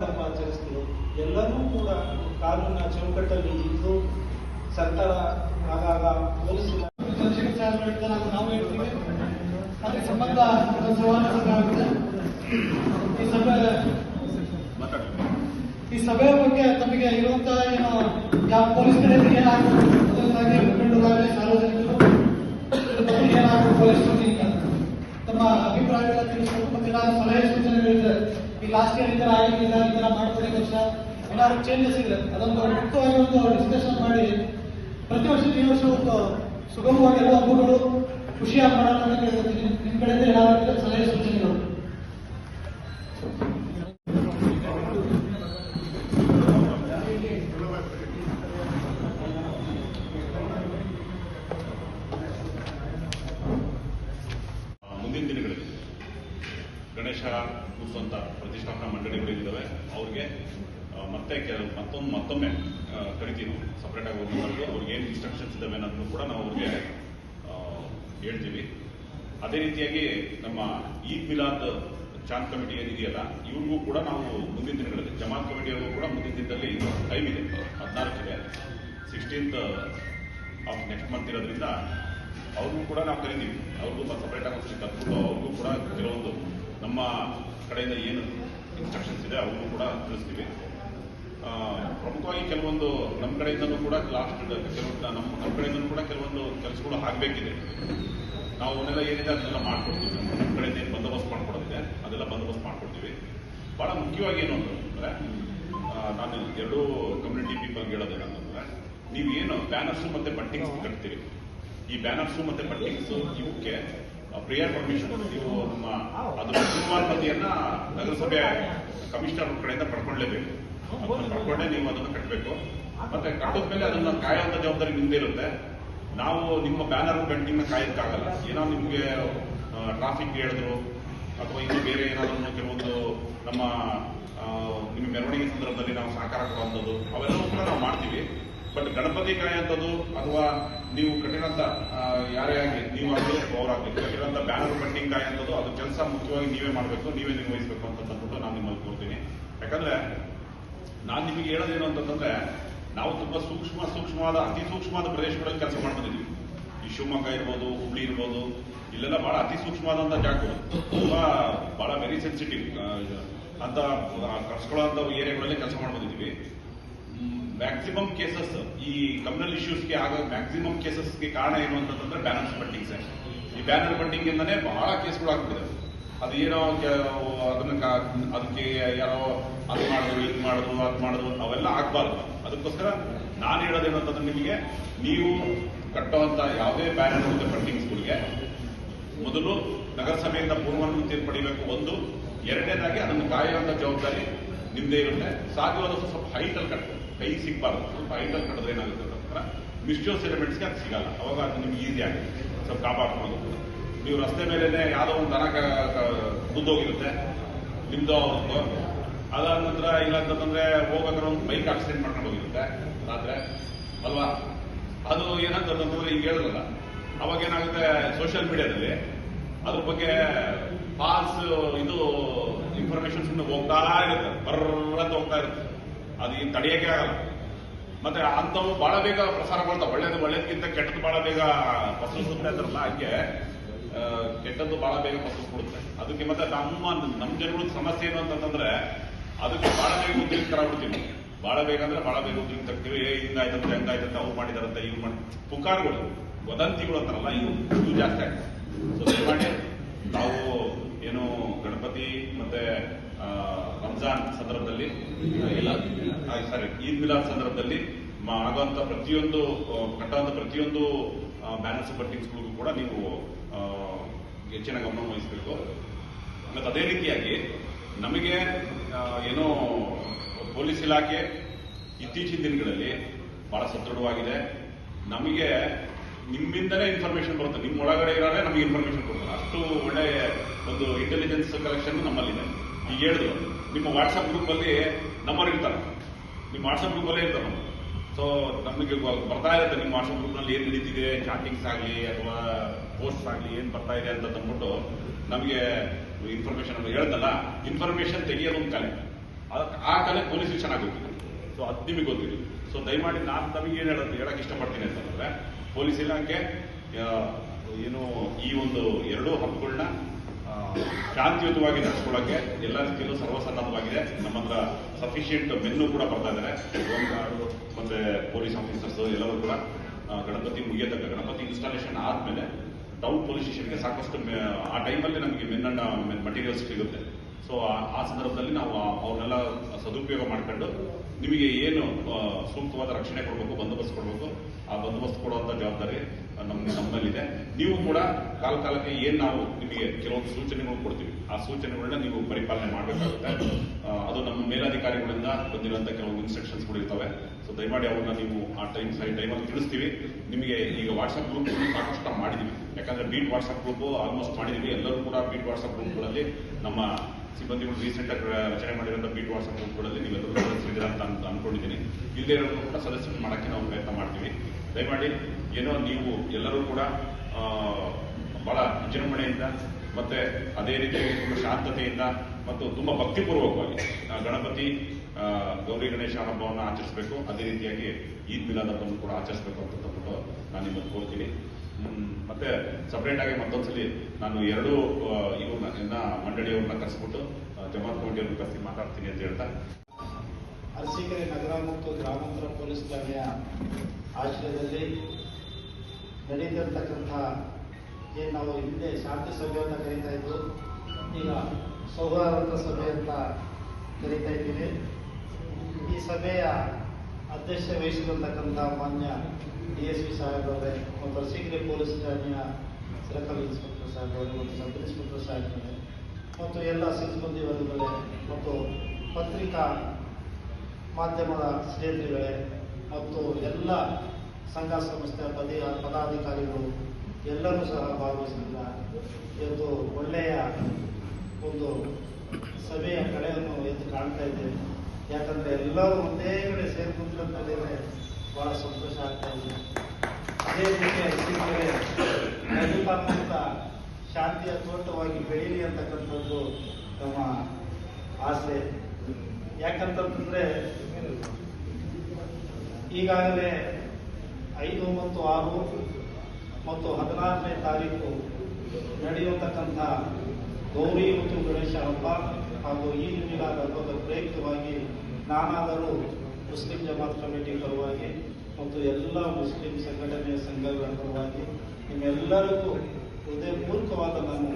ಹಬ್ಬ ಆಚರಿಸ್ತೀವಿ ಎಲ್ಲರೂ ಕೂಡ ಕಾನೂನಿನ ಚೌಕಟ್ಟಲ್ಲಿ ಇದ್ದು ಸರ್ಕಾರ ಆಗಾಗ ಪೊಲೀಸ್ ಇಲಾಖೆ ಚಂದ್ರಶೇಖರ್ ಸಾಹೇಬ್ ಹೇಳಿದ್ದಾರೆ ಅದು ನಾವು ಹೇಳ್ತೀವಿ ಅದಕ್ಕೆ ಸಂಬಂಧ ಒಂದು ಸಂವಾದ ಸಭೆ ಆಗುತ್ತೆ. ಈ ಸಭೆ ಈ ಸಭೆಯ ಬಗ್ಗೆ ತಮಗೆ ಇರುವಂತಹ ಏನು ಯಾವ ಪೊಲೀಸ್ ಕಡೆಯಿಂದ ಏನಾಗುತ್ತೆ? ಮುಖಂಡರಾಗಲಿ ಸಾರ್ವಜನಿಕರು ಏನಾಗುತ್ತೆ ಪೊಲೀಸ್ ತಮ್ಮ ಅಭಿಪ್ರಾಯಗಳ ತಿಳಿಸಲು ಮತ್ತೆ ನಾನು ಸಲಹೆ ಲಾಸ್ಟ್ ಇಯರ್ ಈ ಥರ ಆಗಿಲ್ಲ ಈ ಥರ ಮಾಡ್ತಾರೆ ವರ್ಷ ಏನಾದ್ರು ಚೇಂಜಸ್ ಇದೆ ಅದೊಂದು ಮುಕ್ತವಾಗಿ ಒಂದು ಡಿಸ್ಕಷನ್ ಮಾಡಿ, ಪ್ರತಿ ವರ್ಷ ಈ ವರ್ಷ ಒಂದು ಸುಗಮವಾಗಿ ಎಲ್ಲ ಹಬ್ಬಗಳು ಖುಷಿಯಾಗಿ ಮಾಡೋಣ ಅಂತ ನಿಮ್ಮ ಕಡೆಯಿಂದ ಏನಾದರೂ ಸಲಹೆ ಸೂಚನೆಗಳು ಆ, ಮುಂದಿನ ದಿನಗಳಲ್ಲಿ ಗಣೇಶ ಕೂರಿಸುವಂಥ ಪ್ರತಿಷ್ಠಾಪನಾ ಮಂಡಳಿಗಳಿದ್ದಾವೆ ಅವ್ರಿಗೆ ಆ, ಮತ್ತೆ ಕೆಲವು ಮತ್ತೊಂದು ಮತ್ತೊಮ್ಮೆ ಕರಿತೀವಿ. ಸಪ್ರೇಟಾಗಿ ಹೋಗಿ ಅವ್ರಿಗೆ ಏನು ಇನ್ಸ್ಟ್ರಕ್ಷನ್ಸ್ ಇದ್ದಾವೆ ಅನ್ನೋದನ್ನು ಕೂಡ ನಾವು ಅವ್ರಿಗೆ ಹೇಳ್ತೀವಿ. ಅದೇ ರೀತಿಯಾಗಿ ನಮ್ಮ ಈದ್ ಮಿಲಾದ್ ಚಾಂದ್ ಕಮಿಟಿ ಏನಿದೆಯಲ್ಲ, ಇವ್ರಿಗೂ ಕೂಡ ನಾವು ಮುಂದಿನ ದಿನಗಳಲ್ಲಿ, ಜಮಾತ್ ಕಮಿಟಿಯವ್ರಿಗೂ ಕೂಡ ಮುಂದಿನ ದಿನದಲ್ಲಿ ಟೈಮ್ ಇದೆ. ಹದಿನಾಲ್ಕಿದೆ ಸಿಕ್ಸ್ಟೀನ್ತ್ ಆಫ್ ನೆಕ್ಸ್ಟ್ ಮಂತ್ ಇರೋದ್ರಿಂದ ಅವ್ರಿಗೂ ಕೂಡ ನಾವು ಕರಿತೀವಿ. ಅವ್ರಿಗೂ ಸಪ್ರೇಟ್ ಆಗಿ ಒಂದ್ಸರಿ ಕರ್ಕೊಂಡು ಅವ್ರಿಗೂ ಕೂಡ ಕೆಲವೊಂದು ನಮ್ಮ ಕಡೆಯಿಂದ ಏನು ಇನ್ಸ್ಟ್ರಕ್ಷನ್ಸ್ ಇದೆ, ಅವ್ರಿಗೂ ಕೂಡ ತಿಳಿಸ್ತೀವಿ. ಪ್ರಮುಖವಾಗಿ ಕೆಲವೊಂದು ನಮ್ಮ ಕಡೆಯಿಂದನೂ ಕೂಡ ಲಾಸ್ಟ್ ಕೆಲವೊಂದು ನಮ್ಮ ನಮ್ಮ ಕಡೆಯಿಂದನೂ ಕೂಡ ಕೆಲವೊಂದು ಕೆಲಸಗಳು ಆಗಬೇಕಿದೆ. ನಾವು ಅವನ್ನೆಲ್ಲ ಏನಿದೆ ಅದನ್ನೆಲ್ಲ ಮಾಡ್ಕೊಡ್ತೀವಿ. ನಮ್ಮ ಕಡೆಯಿಂದ ಏನು ಬಂದೋಬಸ್ತ್ ಮಾಡ್ಕೊಡೋದಿದೆ ಅದೆಲ್ಲ ಬಂದೋಬಸ್ತ್ ಮಾಡ್ಕೊಡ್ತೀವಿ. ಭಾಳ ಮುಖ್ಯವಾಗಿ ಏನು ಅಂತಂದ್ರೆ ನಾನು ಎರಡೂ ಕಮ್ಯುನಿಟಿ ಪೀಪಲ್ಗೆ ಹೇಳೋದೇನಂತಂದ್ರೆ ಏನು ಬ್ಯಾನರ್ಸು ಮತ್ತೆ ಬಟ್ಟಿಂಗ್ಸ್ ಕಟ್ತೀರಿ. ಈ ಬ್ಯಾನರ್ಸ್ ಮತ್ತೆ ಬಟ್ಟಿಂಗ್ಸು ಇವಕ್ಕೆ ಪ್ರಿಯರ್ ಪರ್ಮಿಷನ್ ನೀವು ನಮ್ಮ ಅದರ ಪೂರ್ವಾನುಮತಿಯನ್ನ ನಗರಸಭೆ ಕಮಿಷನರ್ ಕಡೆಯಿಂದ ಪಡ್ಕೊಳ್ಳೇಬೇಕು ಪಡ್ಕೊಂಡೇ ನೀವು ಅದನ್ನು ಕಟ್ಟಬೇಕು ಮತ್ತೆ ಕಟ್ಟಿದ್ಮೇಲೆ ಅದನ್ನ ಕಾಯುವಂತ ಜವಾಬ್ದಾರಿ ನಿಮ್ದೇ ಇರುತ್ತೆ. ನಾವು ನಿಮ್ಮ ಬ್ಯಾನರ್ ಬಂಟಿಂಗ್ ಕಾಯಕ್ಕಾಗಲ್ಲ. ಏನೋ ನಿಮ್ಗೆ ಟ್ರಾಫಿಕ್ ಹೇಳಿದ್ರು, ಅಥವಾ ಇನ್ನು ಬೇರೆ ಏನಾದ್ರು ಕೆಲವೊಂದು ನಮ್ಮ ನಿಮ್ಮ ಮೆರವಣಿಗೆ ಸಂದರ್ಭದಲ್ಲಿ ನಾವು ಸಹಕಾರ ಕೊಡುವಂಥದ್ದು, ಅವೆಲ್ಲವೂ ಕೂಡ ನಾವು ಮಾಡ್ತೀವಿ. ಬಟ್ ಗಣಪತಿ ಕಾಯುವಂಥದ್ದು ಅಥವಾ ನೀವು ಕಟ್ಟಿರೋಂಥ ಯಾರೇ ಆಗಿ ನೀವು ಆಗಲಿ ಅವರಾಗಲಿ ಕಟ್ಟಿರೋಂಥ ಬ್ಯಾನರ್ ಬಂಟಿಂಗ್ ಕಾಯುವಂಥದ್ದು ಅದು ಕೆಲಸ ಮುಖ್ಯವಾಗಿ ನೀವೇ ಮಾಡಬೇಕು, ನೀವೇ ನಿರ್ವಹಿಸಬೇಕು ಅಂತ ಅಂದ್ಬಿಟ್ಟು ನಾನು ನಿಮ್ಮಲ್ಲಿ ಕೋರ್ತೀನಿ. ಯಾಕಂದ್ರೆ ನಾನು ನಿಮಗೆ ಹೇಳೋದೇನು ಅಂತಂದ್ರೆ, ನಾವು ತುಂಬಾ ಸೂಕ್ಷ್ಮ ಸೂಕ್ಷ್ಮವಾದ, ಅತಿ ಸೂಕ್ಷ್ಮವಾದ ಪ್ರದೇಶಗಳಲ್ಲಿ ಕೆಲಸ ಮಾಡ್ತಿದ್ದೀವಿ ಈ ಶಿವಮೊಗ್ಗ ಇರ್ಬೋದು, ಹುಬ್ಳಿ ಇರ್ಬೋದು, ಇಲ್ಲೆಲ್ಲ ಬಹಳ ಅತಿ ಸೂಕ್ಷ್ಮವಾದಂತ ಜಾಗಗಳು. ತುಂಬಾ ಬಹಳ ವೆರಿ ಸೆನ್ಸಿಟಿವ್ ಅಂತ ಕರ್ಸ್ಕೊಳ್ಳೋಂಥ ಏರಿಯಾಗಳಲ್ಲಿ ಕೆಲಸ ಮಾಡ್ಬೋದಿದ್ದೀವಿ ಮ್ಯಾಕ್ಸಿಮಮ್ ಕೇಸಸ್ ಈ ಕಮ್ಯುನಲ್ ಇಶ್ಯೂಸ್ಗೆ ಆಗೋ ಮ್ಯಾಕ್ಸಿಮಮ್ ಕೇಸಸ್ಗೆ ಕಾರಣ ಏನು ಅಂತಂದ್ರೆ ಬ್ಯಾನರ್ಸ್ ಬಂಟಿಂಗ್ಸ್ ಈ ಬ್ಯಾನರ್ ಬಂಡಿಂಗ್ ಇಂದನೇ ಬಹಳ ಕೇಸ್ಗಳು ಆಗ್ಬಿಟ್ಟಿದೆ ಅದು ಏನೋ ಅದನ್ನ ಅದಕ್ಕೆ ಯಾರೋ ಅದು ಮಾಡಿದ್ರು, ಇದು ಮಾಡಿದ್ರು, ಅದು ಮಾಡಿದ್ರು, ಅವೆಲ್ಲ ಆಗ್ಬಾರ್ದು. ಅದಕ್ಕೋಸ್ಕರ ನಾನು ಹೇಳೋದೇನು ಅಂತಂದ್ರೆ ನಿಮಗೆ, ನೀವು ಕಟ್ಟುವಂತ ಯಾವುದೇ ಬ್ಯಾನರ್ ಮತ್ತೆ ಬಂಟಿಂಗ್ಸ್ಗಳಿಗೆ ಮೊದಲು ನಗರಸಭೆಯಿಂದ ಪೂರ್ವಾನುಮತಿ ಪಡಿಬೇಕು ಒಂದು. ಎರಡನೇದಾಗಿ ಅದನ್ನು ಕಾಯುವಂತ ಜವಾಬ್ದಾರಿ ನಿಮ್ದೇ ಇರುತ್ತೆ. ಸಾಧ್ಯವಾದಷ್ಟು ಸ್ವಲ್ಪ ಹೈಟಲ್ಲಿ ಕಟ್ಟಬೇಕು ಕೈ ಸಿಗ್ಬಾರ್ದು. ಸ್ವಲ್ಪ ಹೈಟಲ್ಲಿ ಕಟ್ಟಿದ್ರೆ ಏನಾಗುತ್ತೆ ಮಿಸ್ಟೋಸ್ ಎಲಿಮೆಂಟ್ಸ್ಗೆ ಅದು ಸಿಗಲ್ಲ. ಅವಾಗ ಅದು ನಿಮ್ಗೆ ಈಸಿ ಆಗುತ್ತೆ. ಸ್ವಲ್ಪ ಕಾಪಾಡ್ಕೊಂಡು ನೀವು ರಸ್ತೆ ಮೇಲೆನೆ ಯಾವುದೋ ಒಂದು ದನ ಕುದ್ದೋಗಿರುತ್ತೆ ನಿಮ್ದು ಅವ್ರದ್ದು ಅದಾದ ನಂತರ ಇಲ್ಲ ಅಂತಂದ್ರೆ ಹೋಗ್ಬೇಕಾದ್ರೆ ಒಂದು ಬೈಕ್ ಆಕ್ಸಿಡೆಂಟ್ ಮಾಡ್ಕೊಂಡು ಹೋಗಿರುತ್ತೆ ರಾತ್ರಿ. ಅಲ್ವಾ? ಅದು ಏನಂತಂದ್ರೆ ಈಗ ಹೇಳಿದ್ರಲ್ಲ, ಅವಾಗ ಏನಾಗುತ್ತೆ ಸೋಷಿಯಲ್ ಮೀಡಿಯಾದಲ್ಲಿ ಅದ್ರ ಬಗ್ಗೆ ಫಾಲ್ಸ್ ಇದು ಇನ್ಫಾರ್ಮೇಶನ್ ಸುಮ್ಮನೆ ಹೋಗ್ತಾ ಇರುತ್ತೆ. ಬರ್ರಂತ ಹೋಗ್ತಾ ಇರುತ್ತೆ. ಅದು ಈಗ ತಡೆಯೋಕೆ ಆಗಲ್ಲ. ಮತ್ತೆ ಅಂಥವು ಬಹಳ ಬೇಗ ಪ್ರಸಾರ ಮಾಡ್ತಾವೆ. ಒಳ್ಳೇದು ಒಳ್ಳೇದಕ್ಕಿಂತ ಕೆಟ್ಟದ್ದು ಬಹಳ ಬೇಗ ಪ್ರಸರಿಸುತ್ತೆ ಅಂತಾರಲ್ಲ ಹಂಗೆ. ಕೆಟ್ಟದ್ದು ಬಹಳ ಬೇಗ ಕೊಡುತ್ತೆ ಅದಕ್ಕೆ ಮತ್ತೆ ನಮ್ಮ ನಮ್ಮ ಜನಗಳ ಸಮಸ್ಯೆ ಏನು ಅಂತಂದ್ರೆ ಅದಕ್ಕೆ ಬಹಳ ಬೇಗ ಉದ್ಯೋಗ ಬಿಡ್ತೀವಿ ಬಹಳ ಬೇಗ ಅಂದ್ರೆ ಬಹಳ ಬೇಗ ಉದ್ಯೋಗ ತರ್ತೀವಿ. ಏ, ಹಿಂಗಾಯ್ತಂತ ಹೆಂಗಾಯ್ತಂತ ಅವ್ರು ಮಾಡಿದಾರಂತೆ ಇವ್ರು ಮಾಡಿ. ಪುಕಾರ್ಗಳು ವದಂತಿಗಳು ಅಂತಾರಲ್ಲ ಇವು ಇವು ಜಾಸ್ತಿ ಆಗ್ತದೆ ಸೊ ದಯಮಾಡಿ ನಾವು ಏನು ಗಣಪತಿ ಮತ್ತೆ ರಂಜಾನ್ ಸಂದರ್ಭದಲ್ಲಿ ಇಲ್ಲ ಸಾರಿ ಈದ್ ಮಿಲಾದ್ ಸಂದರ್ಭದಲ್ಲಿ ಆಗುವಂತ ಪ್ರತಿಯೊಂದು ಕಟ್ಟುವಂತ ಪ್ರತಿಯೊಂದು ಬ್ಯಾನರ್ಸ್ ಬಟ್ಟಿಂಗ್ಸ್ಗಳಿಗೂ ಕೂಡ ನೀವು ಹೆಚ್ಚಿನ ಗಮನ ವಹಿಸಬೇಕು. ಮತ್ತು ಅದೇ ರೀತಿಯಾಗಿ ನಮಗೆ ಏನೋ ಪೊಲೀಸ್ ಇಲಾಖೆ ಇತ್ತೀಚಿನ ದಿನಗಳಲ್ಲಿ ಬಹಳ ಸದೃಢವಾಗಿದೆ. ನಮಗೆ ನಿಮ್ಮಿಂದಲೇ ಇನ್ಫಾರ್ಮೇಷನ್ ಬರುತ್ತೆ. ನಿಮ್ಮ ಒಳಗಡೆ ಇರೋದೇ ನಮಗೆ ಇನ್ಫಾರ್ಮೇಷನ್ ಕೊಡ್ತಾರೆ. ಅಷ್ಟು ಒಳ್ಳೆಯ ಒಂದು ಇಂಟೆಲಿಜೆನ್ಸ್ ಕಲೆಕ್ಷನ್ ನಮ್ಮಲ್ಲಿದೆ. ಈಗ ಹೇಳಿದ್ರು, ನಿಮ್ಮ ವಾಟ್ಸಪ್ ಗ್ರೂಪ್ ಅಲ್ಲಿ ನಂಬರ್ ಇರ್ತಾರೆ. ನಿಮ್ಮ ವಾಟ್ಸಪ್ ಗ್ರೂಪ್ ಅಲ್ಲೇ ಇರ್ತಾರೆ ಸೊ ನಮಗೆ ಬರ್ತಾ ಇರುತ್ತೆ ನಿಮ್ಮ ವಾಟ್ಸಪ್ ಗ್ರೂಪ್ನಲ್ಲಿ ಏನ್ ನಡೀತಿದೆ? ಚಾಟಿಂಗ್ಸ್ ಆಗಲಿ ಅಥವಾ ಪೋಸ್ಟ್ ಆಗಲಿ ಏನ್ ಬರ್ತಾ ಇದೆ ಅಂತ ತಂದ್ಬಿಟ್ಟು ನಮಗೆ ಇನ್ಫಾರ್ಮೇಶನ್ ಹೇಳ್ದಲ್ಲ ಇನ್ಫಾರ್ಮೇಶನ್ ತೆಗೆಯೋದು ಒಂದು ಕಲೆ. ಅದಕ್ಕೆ ಆ ಕಲೆ ಪೊಲೀಸಿಗೆ ಚೆನ್ನಾಗಿ ಗೊತ್ತಿದೆ ಸೊ ಅದು ನಿಮಗೆ ಗೊತ್ತಿದೆ. ಸೊ ದಯಮಾಡಿ ನಾನು ನಮಗೆ ಏನು ಹೇಳೋದು ಹೇಳಕ್ಕೆ ಇಷ್ಟಪಡ್ತೀನಿ ಅಂತಂದ್ರೆ ಪೊಲೀಸ್ ಇಲಾಖೆ ಏನು ಈ ಒಂದು ಎರಡೂ ಹಬ್ಬಗಳನ್ನ ಶಾಂತಿಯುತವಾಗಿ ನಡೆಸ್ಕೊಳ್ಳೋಕೆ ಎಲ್ಲ ರೀತಿಯಲ್ಲೂ ಸರ್ವಸನ್ನದ್ಧವಾಗಿದೆ. ನಮ್ಮ ಹತ್ರ ಸಫಿಷಿಯಂಟ್ ಮೆನ್ನು ಕೂಡ ಬರ್ತಾ ಇದ್ದಾರೆ ಗಾರ್ಡು ಮತ್ತೆ ಪೊಲೀಸ್ ಆಫೀಸರ್ಸ್ ಎಲ್ಲರೂ ಕೂಡ ಗಣಪತಿ ಮುಗಿಯತಕ್ಕ, ಗಣಪತಿ ಇನ್ಸ್ಟಾಲೇಷನ್ ಆದ್ಮೇಲೆ ಟೌನ್ ಪೊಲೀಸ್ ಸ್ಟೇಷನ್ಗೆ ಸಾಕಷ್ಟು ಆ ಟೈಮಲ್ಲಿ ನಮಗೆ ಮೆನ್ ಅಂಡ್ ಮಟೀರಿಯಲ್ಸ್ ಸಿಗುತ್ತೆ. ಸೊ ಆ ಸಂದರ್ಭದಲ್ಲಿ ನಾವು ಅವ್ರನ್ನೆಲ್ಲ ಸದುಪಯೋಗ ಮಾಡ್ಕೊಂಡು ನಿಮಗೆ ಏನು ಸೂಕ್ತವಾದ ರಕ್ಷಣೆ ಕೊಡಬೇಕು, ಬಂದೋಬಸ್ತ್ ಕೊಡಬೇಕು, ಆ ಬಂದೋಬಸ್ತ್ ಕೊಡುವಂತ ಜವಾಬ್ದಾರಿ ನಮ್ಮ ನಮ್ಮಲ್ಲಿದೆ. ನೀವು ಕೂಡ ಕಾಲ ಕಾಲಕ್ಕೆ ಏನ್ ನಾವು ನಿಮಗೆ ಕೆಲವೊಂದು ಸೂಚನೆಗಳು ಕೊಡ್ತೀವಿ. ಆ ಸೂಚನೆಗಳನ್ನ ನೀವು ಪರಿಪಾಲನೆ ಮಾಡಬೇಕಾಗುತ್ತೆ. ಅದು ನಮ್ಮ ಮೇಲಾಧಿಕಾರಿಗಳಿಂದ ಬಂದಿರುವಂತ ಕೆಲವೊಂದು ಇನ್ಸ್ಟ್ರಕ್ಷನ್ಸ್ಗಳು ಇರ್ತವೆ. ಸೊ ದಯಮಾಡಿ ಅವ್ರನ್ನ ನೀವು ಆ ಟೈಮ್ ಸರಿ ಟೈಮಲ್ಲಿ ತಿಳಿಸ್ತೀವಿ. ನಿಮಗೆ ಈಗ ವಾಟ್ಸ್ಆಪ್ ಗ್ರೂಪ್ ಸಾಕಷ್ಟು ಮಾಡಿದೀವಿ. ಯಾಕಂದ್ರೆ ಬೀಟ್ ವಾಟ್ಸ್ಆಪ್ ಗ್ರೂಪ್ ಆಲ್ಮೋಸ್ಟ್ ಮಾಡಿದೀವಿ. ಎಲ್ಲರೂ ಕೂಡ ಬೀಟ್ ವಾಟ್ಸ್ಆಪ್ ಗ್ರೂಪ್ಗಳಲ್ಲಿ ನಮ್ಮ ಸಿಬ್ಬಂದಿಗಳು ರೀಸೆಂಟ್ ಆಗಿ ರಚನೆ ಮಾಡಿರುವಂತಹ ಬೀಟ್ ವಾಟ್ಸ್ಆಪ್ ಗ್ರೂಪ್ಗಳಲ್ಲಿ ನೀವೆಲ್ಲರೂ ಸದಸ್ಯರಿದ್ದೀರಾ ಅಂತ ಅನ್- ಅನ್ಕೊಂಡಿದ್ದೀನಿ ಇಲ್ಲದೇ ಕೂಡ ಸದಸ್ಯರು ಮಾಡೋಕ್ಕೆ ನಾವು ಪ್ರಯತ್ನ ಮಾಡ್ತೀವಿ. ದಯಮಾಡಿ ಏನೋ ನೀವು ಎಲ್ಲರೂ ಕೂಡ ಬಹಳ ವಿಜೃಂಭಣೆಯಿಂದ ಮತ್ತೆ ಅದೇ ರೀತಿಯಾಗಿ ತುಂಬ ಶಾಂತತೆಯಿಂದ ಮತ್ತು ತುಂಬಾ ಭಕ್ತಿಪೂರ್ವಕವಾಗಿ ಗಣಪತಿ ಗೌರಿ ಗಣೇಶ ಹಬ್ಬವನ್ನು ಆಚರಿಸಬೇಕು. ಅದೇ ರೀತಿಯಾಗಿ ಈದ್ ಮಿಲಾದ್ ಹಬ್ಬವನ್ನು ಕೂಡ ಆಚರಿಸಬೇಕು ಅಂತ ತಗೊಂಡು ನಾನು ನಿಮ್ಮನ್ನು ಕೋರ್ತೀನಿ. ಮತ್ತೆ ಸಪರೇಟ್ ಆಗಿ ಮತ್ತೊಂದ್ಸಲಿ ನಾನು ಎರಡು ಇವ್ರನ್ನ ಮಂಡಳಿಯವ್ರನ್ನ ಕರೆಸ್ಬಿಟ್ಟು ಜಮಾತ್ ಕಮಿಟಿಯವ್ರನ್ನ ಕರೆಸಿ ಮಾತಾಡ್ತೀನಿ ಅಂತ ಹೇಳ್ತಾ ಅರಸೀಕೆರೆ ನಗರ ಮತ್ತು ಗ್ರಾಮಾಂತರ ಪೊಲೀಸ್ ಠಾಣೆಯ ಆಶ್ರಯದಲ್ಲಿ ನಡೀತಿರ್ತಕ್ಕಂಥ ಏನು ನಾವು ಹಿಂದೆ ಶಾಂತಿ ಸಭೆ ಅಂತ ಕರೀತಾ ಇದ್ದು ಈಗ ಸೌಹಾರ್ದ ಸಭೆ ಅಂತ ಕರೀತಾ ಇದ್ದೀವಿ. ಈ ಸಭೆಯ ಅಧ್ಯಕ್ಷ ವಹಿಸಿರ್ತಕ್ಕಂಥ ಮಾನ್ಯ ಡಿ ಎಸ್ ಪಿ ಸಾಹೇಬ್ರವರೇ ಮತ್ತು ಅರಸೀಕೆರೆ ಪೊಲೀಸ್ ಠಾಣೆಯ ಸರ್ಕಲ್ ಇನ್ಸ್ಪೆಕ್ಟರ್ ಸಾಹೇಬ್ರವರು ಮತ್ತು ಸಬ್ ಇನ್ಸ್ಪೆಕ್ಟರ್ ಸಾಹೇಬ್ರವರೇ ಮತ್ತು ಎಲ್ಲ ಸಿಬ್ಬಂದಿ ವರ್ಗಗಳೇ ಮತ್ತು ಪತ್ರಿಕಾ ಮಾಧ್ಯಮದ ಸ್ನೇಹಿತರುಗಳೇ ಮತ್ತು ಎಲ್ಲ ಸಂಘ ಸಂಸ್ಥೆ ಪದಿ, ಪದಾಧಿಕಾರಿಗಳು ಎಲ್ಲರೂ ಸಹ ಭಾಗವಹಿಸಿದ ಇವತ್ತು ಒಳ್ಳೆಯ ಒಂದು ಸಭೆಯ ಕಡೆಯನ್ನು ಎದ್ದು ಕಾಣ್ತಾ ಇದ್ದೇವೆ ಯಾಕಂದರೆ ಎಲ್ಲರೂ ಒಂದೇ ಕಡೆ ಸೇರ್ಕೊಂಡ್ರೆ ಬಹಳ ಸಂತೋಷ ಆಗ್ತಾ ಇದೆ. ಅದೇ ರೀತಿ ಅರಸೀಕೆರೆ ನಡುಪಾತ್ಮಕ ಶಾಂತಿಯ ತೋಟವಾಗಿ ಬೆಳೀಲಿ ಅಂತಕ್ಕಂಥದ್ದು ನಮ್ಮ ಆಸೆ. ಯಾಕಂತಂದ್ರೆ, ಈಗಾಗಲೇ ಐದು ಮತ್ತು ಆರು ಮತ್ತು ಹದಿನಾರನೇ ತಾರೀಕು ನಡೆಯತಕ್ಕಂಥ ಗೌರಿ ಮತ್ತು ಗಣೇಶ ಹಬ್ಬ ಹಾಗೂ ಈ ಮಿಲಾದ್ ಹಬ್ಬದ ಪ್ರಯುಕ್ತವಾಗಿ ನಾನಾದರೂ ಮುಸ್ಲಿಂ ಜಮಾತ್ ಕಮಿಟಿ ಪರವಾಗಿ ಮತ್ತು ಎಲ್ಲ ಮುಸ್ಲಿಂ ಸಂಘಟನೆಯ ಸಂಘಗಳ ಪರವಾಗಿ ನಿಮ್ಮೆಲ್ಲರಿಗೂ ಹೃದಯಪೂರ್ವಕವಾದ ನಾನು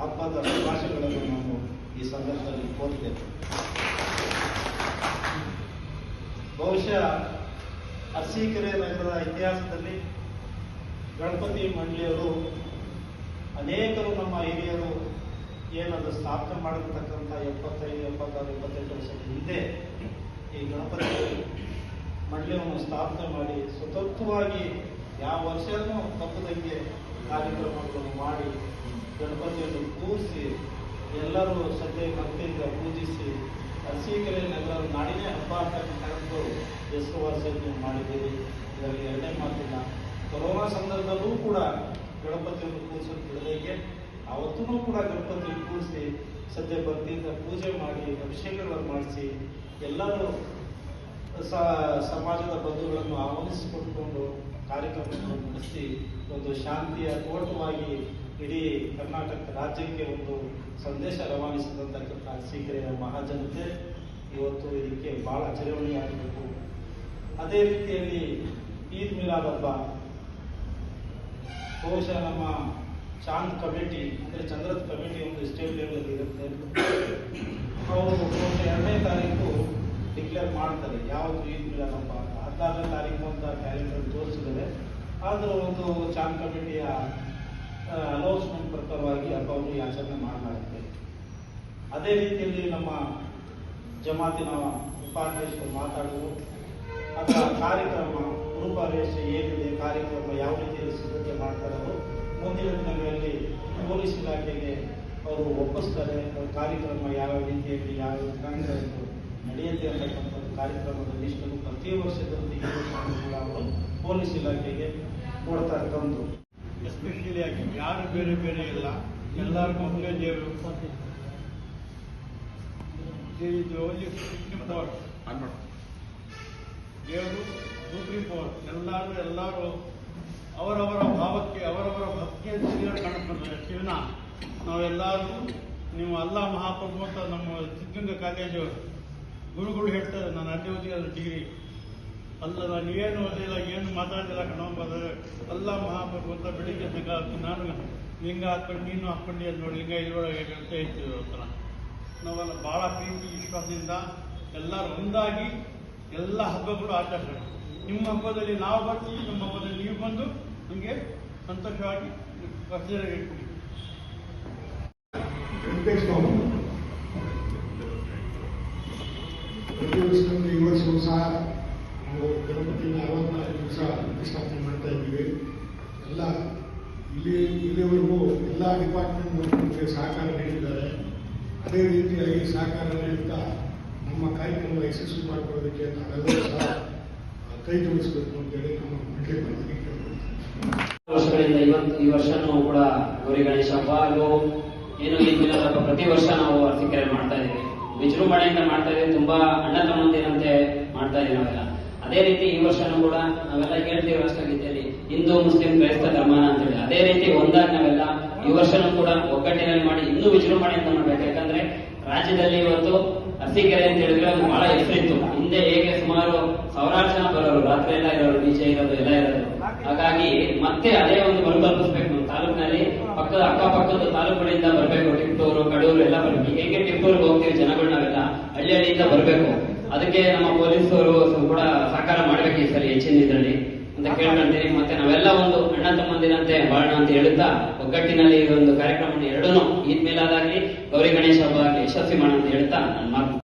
ಹಬ್ಬದ ಶುಭಾಶಯಗಳನ್ನು ನಾನು ಈ ಸಂದರ್ಭದಲ್ಲಿ ಕೋರ್ತೇನೆ ಬಹುಶಃ ಅರಸೀಕೆರೆ ನಗರದ ಇತಿಹಾಸದಲ್ಲಿ ಗಣಪತಿ ಮಂಡಳಿಯವರು ಅನೇಕರು ನಮ್ಮ ಹಿರಿಯರು ಏನದು ಸ್ಥಾಪನೆ ಮಾಡಿರ್ತಕ್ಕಂಥ ಎಪ್ಪತ್ತೈದು, ಎಪ್ಪತ್ತಾರು, ಎಪ್ಪತ್ತೆಂಟು ವರ್ಷದ ಹಿಂದೆ ಈ ಗಣಪತಿ ಮಂಡಳಿಯನ್ನು ಸ್ಥಾಪನೆ ಮಾಡಿ ಸ್ವತಂತ್ರವಾಗಿ ಯಾವ ವರ್ಷವೂ ತಪ್ಪದಂಗೆ ಕಾರ್ಯಕ್ರಮಗಳನ್ನು ಮಾಡಿ ಗಣಪತಿಯನ್ನು ಕೂರಿಸಿ ಎಲ್ಲರೂ ಸದ್ಯ ಭಕ್ತಿಯಿಂದ ಪೂಜಿಸಿ ಅರಸೀಕೆರೆ ನಗರ ನಾಡಿನೇ ಹಬ್ಬ ಅಂತಕ್ಕಂಥದ್ದು ಎಷ್ಟು ವರ್ಷದಲ್ಲಿ ಮಾಡಿದ್ದೀರಿ? ಇದರಲ್ಲಿ ಎರಡನೇ ಮಾತಿಲ್ಲ ಕೊರೋನಾ ಸಂದರ್ಭದಲ್ಲೂ ಕೂಡ ಗಣಪತಿಯನ್ನು ಕೂರಿಸೋದು ಆವತ್ತೂ ಅವತ್ತೂ ಕೂಡ ಗಣಪತಿ ಕೂರಿಸಿ ಸದ್ಯ ಭಕ್ತಿಯಿಂದ ಪೂಜೆ ಮಾಡಿ, ಅಭಿಷೇಕಗಳನ್ನು ಮಾಡಿಸಿ, ಎಲ್ಲರೂ ಸಮಾಜದ ಬಂಧುಗಳನ್ನು ಆಹ್ವಾನಿಸಿಕೊಂಡು ಕಾರ್ಯಕ್ರಮಗಳನ್ನು ನಡೆಸಿ ಒಂದು ಶಾಂತಿಯ ತೋಟವಾಗಿ ಇಡೀ ಕರ್ನಾಟಕ ರಾಜ್ಯಕ್ಕೆ ಒಂದು ಸಂದೇಶ ರವಾನಿಸಿದಂತಕ್ಕಂಥ ಸೀಕರೆಯ ಮಹಾಜನತೆ ಇವತ್ತು ಇದಕ್ಕೆ ಬಹಳ ಚಳವಳಿಯಾಗಬೇಕು ಅದೇ ರೀತಿಯಲ್ಲಿ ಈದ್ ಮಿಲಾದ್ ಹಬ್ಬ. ಬಹುಶಃ ನಮ್ಮ ಚಾಂದ್ ಕಮಿಟಿ, ಅಂದ್ರೆ ಚಂದ್ರದ ಕಮಿಟಿ ಒಂದು ಸ್ಟೇಟ್ ಲೆವೆಲ್ ಇರುತ್ತೆ. ಅವರು ಎರಡನೇ ತಾರೀಕು ಡಿಕ್ಲೇರ್ ಮಾಡ್ತಾರೆ ಯಾವುದು ಈದ್ ಮಿಲಾದ್ ಹಬ್ಬ ಹದಿನಾರನೇ ತಾರೀಕು ಅಂತ ಕ್ಯಾಲೆಂಡರ್ ತೋರಿಸಿದರೆ ಆದರೂ ಒಂದು ಚಾಂದ್ ಕಮಿಟಿಯ ಅನೌನ್ಸ್ಮೆಂಟ್ ಪ್ರಕಾರವಾಗಿ ಹಬ್ಬವನ್ನು ಆಚರಣೆ ಮಾಡಲಾಗುತ್ತೆ ಅದೇ ರೀತಿಯಲ್ಲಿ ನಮ್ಮ ಜಮಾತಿನ ಉಪಾಧ್ಯಕ್ಷರು ಮಾತಾಡೋದು ಅಥವಾ ಕಾರ್ಯಕ್ರಮ ರೂಪರೇಷ ಏನಿದೆ, ಕಾರ್ಯಕ್ರಮ ಯಾವ ರೀತಿಯಲ್ಲಿ ಸಿದ್ಧತೆ ಮಾಡ್ತಾರೆ ಮುಂದಿನ ದಿನಗಳಲ್ಲಿ ಪೊಲೀಸ್ ಇಲಾಖೆಗೆ ಅವರು ಒಪ್ಪಿಸ್ತಾರೆ. ಅವ್ರ ಕಾರ್ಯಕ್ರಮ ಯಾವ ರೀತಿಯಲ್ಲಿ, ಯಾವ ದಿನಾಂಕದಂದು ನಡೆಯುತ್ತೆ ಅಂತಕ್ಕಂಥದ್ದು ಕಾರ್ಯಕ್ರಮದ ಲಿಸ್ಟನ್ನು ಪ್ರತಿ ವರ್ಷದಂತೆ ಅವರು ಪೊಲೀಸ್ ಇಲಾಖೆಗೆ ಕೊಡ್ತಾ ತಂದು ಯಾರು ಬೇರೆ ಬೇರೆ ಇಲ್ಲ. ಎಲ್ಲರಿಗೂ ಒಂದೇ ದೇವರು. ದೇವರು ಸುಪ್ರೀಂ ಪವರ್. ಎಲ್ಲರೂ ಎಲ್ಲರೂ ಅವರವರ ಭಾವಕ್ಕೆ ಅವರವರ ಭಕ್ತಿಯ ಕಂಡುಕೊಂಡ್ರೆ ಶಿವನ ನಾವೆಲ್ಲರೂ ನೀವು ಅಲ್ಲ ಮಹಾಪ್ರಭು ಅಂತ ನಮ್ಮ ಸಿದ್ಧಗಂಗಾ ಕಾಲೇಜು ಗುರುಗಳು ಹೇಳ್ತಾರೆ ನಾನು ಅಲ್ಲಿ ಓದಿರೋದು ಡಿಗ್ರಿ ಅಲ್ಲ ನಾನು ಏನು ಓದಿಲ್ಲ ಏನು ಮಾತಾಡಿಲ್ಲ ಅಂದರೆ ಅಲ್ಲ ಅಂತ ಬೆಳಿಗ್ಗೆ ತನಕ ನಾನು ಲಿಂಗ ಹಾಕೊಂಡು ನೀನು ಹಾಕ್ಕೊಂಡು ಅಲ್ಲಿ ನೋಡಿ, ಲಿಂಗ ಇದ್ರೊಳಗೆ ಅಂತ ಹೇಳ್ತೀವಿ ಹತ್ರ. ನಾವೆಲ್ಲ ಭಾಳ ಪ್ರೀತಿ, ವಿಶ್ವಾಸದಿಂದ ಎಲ್ಲರೂ ಒಂದಾಗಿ ಎಲ್ಲ ಹಬ್ಬಗಳು ಆಚರಿಸೋಣ. ನಿಮ್ಮ ಹಬ್ಬದಲ್ಲಿ ನಾವು ಬರ್ತೀವಿ, ನಮ್ಮ ಹಬ್ಬದಲ್ಲಿ ನೀವು ಬಂದು ನಮಗೆ ಸಂತೋಷವಾಗಿ ವರ್ಷದಲ್ಲಿ ಸ್ವಾಮಿ ವರ್ಷದಂತೆ ದಿವಸ ಪ್ರತಿಷ್ಠಾಪನೆ ಮಾಡ್ತಾ ಇದ್ದೀವಿ. ಎಲ್ಲ ಇಲ್ಲಿ, ಇಲ್ಲಿವರೆಗೂ ಎಲ್ಲ ಡಿಪಾರ್ಟ್ಮೆಂಟ್ ಸಹಕಾರ ನೀಡಿದ್ದಾರೆ. ಅದೇ ರೀತಿಯಾಗಿ ಸಹಕಾರ ನೀಡುತ್ತಾ ನಮ್ಮ ಕಾರ್ಯಕ್ರಮ ಯಶಸ್ವಿ ಮಾಡಿಕೊಳ್ಳೋದಕ್ಕೆ ನಾವೆಲ್ಲರೂ ಸಹ ಕೈ ಜೋಡಿಸಬೇಕು ಅಂತೇಳಿ ನಮ್ಮ ಮಂಡಳಿ ವರ್ಷಗಳಿಂದ ಇವತ್ತು ಈ ವರ್ಷನೂ ಕೂಡ ಗೌರಿ ಗಣೇಶ ಹಬ್ಬ ಹಾಗೂ ಏನು ಇದ್ದಿಲ್ಲ ಪ್ರತಿ ವರ್ಷ ನಾವು ಅರಸಿಕೆರೆ ಮಾಡ್ತಾ ಇದ್ದೀವಿ. ವಿಜೃಂಭಣೆಯಿಂದ ಮಾಡ್ತಾ ಇದ್ದೀವಿ. ತುಂಬಾ ಅಣ್ಣ ತಮ್ಮಂದಿರಂತೆ ಮಾಡ್ತಾ ಇದ್ದೀವಿ ನಾವೆಲ್ಲ. ಅದೇ ರೀತಿ ಈ ವರ್ಷನೂ ಕೂಡ ನಾವೆಲ್ಲ ಹೇಳ್ತೀವಿ ರಾಷ್ಟ್ರಗೀತೆಯಲ್ಲಿ, ಹಿಂದೂ, ಮುಸ್ಲಿಂ, ಕ್ರೈಸ್ತ ಅಂತ ಹೇಳಿ ಅದೇ ರೀತಿ ಒಂದಾಗಿ ನಾವೆಲ್ಲ ಈ ವರ್ಷನೂ ಕೂಡ ಒಗ್ಗಟ್ಟಿನಲ್ಲಿ ಮಾಡಿ ಇನ್ನೂ ವಿಜೃಂಭಣೆಯಿಂದ ಮಾಡ್ಬೇಕು. ಯಾಕಂದ್ರೆ ರಾಜ್ಯದಲ್ಲಿ ಇವತ್ತು ಅರಸೀಕೆರೆ ಅಂತ ಹೇಳಿದ್ರೆ ಅದು ಬಹಳ ಹೆಸರಿತ್ತು. ಹಿಂದೆ ಹೇಗೆ ಸುಮಾರು ಸಾವಿರಾರು ಜನ ಬರೋರು, ರಾತ್ರಿ ಎಲ್ಲ ಇರೋರು ಬೀಜ ಇರೋದು ಎಲ್ಲ ಇರೋದು ಹಾಗಾಗಿ ಮತ್ತೆ ಅದೇ ಒಂದು ಮರುಕಲ್ಪಿಸ್ಬೇಕು ನಮ್ಮ ತಾಲೂಕಿನಲ್ಲಿ ಪಕ್ಕದ ಅಕ್ಕಪಕ್ಕದ ತಾಲೂಕುಗಳಿಂದ ಬರಬೇಕು. ಟಿಪ್ಪೂರು, ಕಡೂರು ಎಲ್ಲ ಬರಬೇಕು. ಹೇಗೆ ಟಿಪ್ಪೂರ್ಗೆ ಹೋಗ್ತೀವಿ ಜನಗಳು ನಾವೆಲ್ಲ ಹಳ್ಳಿ ಹಳ್ಳಿಯಿಂದ ಬರಬೇಕು. ಅದಕ್ಕೆ ನಮ್ಮ ಪೊಲೀಸರು ಕೂಡ ಸಹಕಾರ ಮಾಡ್ಬೇಕು ಈ ಸರಿ ಹೆಚ್ಚಿನ ಇದರಲ್ಲಿ ಅಂತ ಕೇಳ್ಕೊಂತೀನಿ ಮತ್ತೆ ನಾವೆಲ್ಲ ಒಂದು ಅಣ್ಣ ತಮ್ಮಂದಿರಂತೆ ಬಾಳಣ ಅಂತ ಹೇಳುತ್ತಾ ಒಗ್ಗಟ್ಟಿನಲ್ಲಿ ಈ ಒಂದು ಕಾರ್ಯಕ್ರಮ ಎರಡೂ ಈದ್ ಮೇಲಾದಾಗ್ಲಿ ಗೌರಿ ಗಣೇಶ ಹಬ್ಬ ಆಗ್ಲಿ ಯಶಸ್ವಿ ಮಾಡೋಣ ಅಂತ ಹೇಳ್ತಾ ನಾನು ಮಾತು